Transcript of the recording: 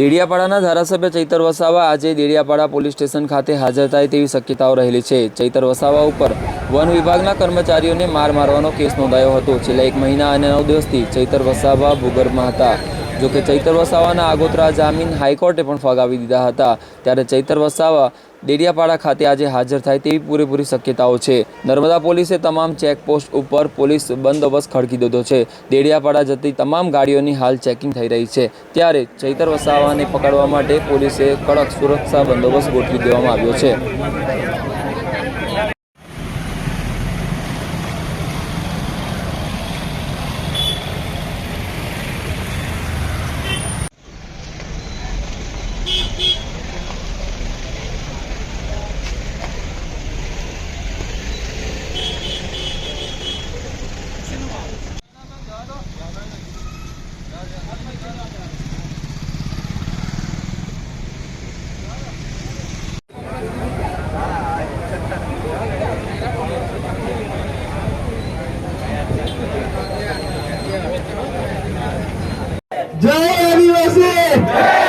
દેડિયાપાડાના ધારાસભ્ય ચૈતર વસાવા આજે Dediapada police station ખાતે હાજર થાય તેવી શક્યતાઓ રહેલી છે. ચૈતર વસાવા ઉપર વન વિભાગના કર્મચારીઓને માર મારવાનો કેસ નોંધાયો હતો. છેલ્લા એક મહિના અને નવ દિવસથી ચૈતર વસાવા ભૂગર્ભમાં હતા. જોકે ચૈતર વસાવાના આગોતરા જામીન હાઈકોર્ટે પણ ફગાવી દીધા હતા. ત્યારે ચૈતર વસાવા ડેડિયાપાડા ખાતે આજે હાજર થાય તેવી પૂરેપૂરી શક્યતાઓ છે. નર્મદા પોલીસે તમામ ચેકપોસ્ટ ઉપર પોલીસ બંદોબસ્ત ખડકી દીધો છે. ડેડિયાપાડા જતી તમામ ગાડીઓની હાલ ચેકિંગ થઈ રહી છે. ત્યારે ચૈતર વસાવાને પકડવા માટે પોલીસે કડક સુરક્ષા બંદોબસ્ત ગોઠવી દેવામાં આવ્યો છે. જય આદિવાસી!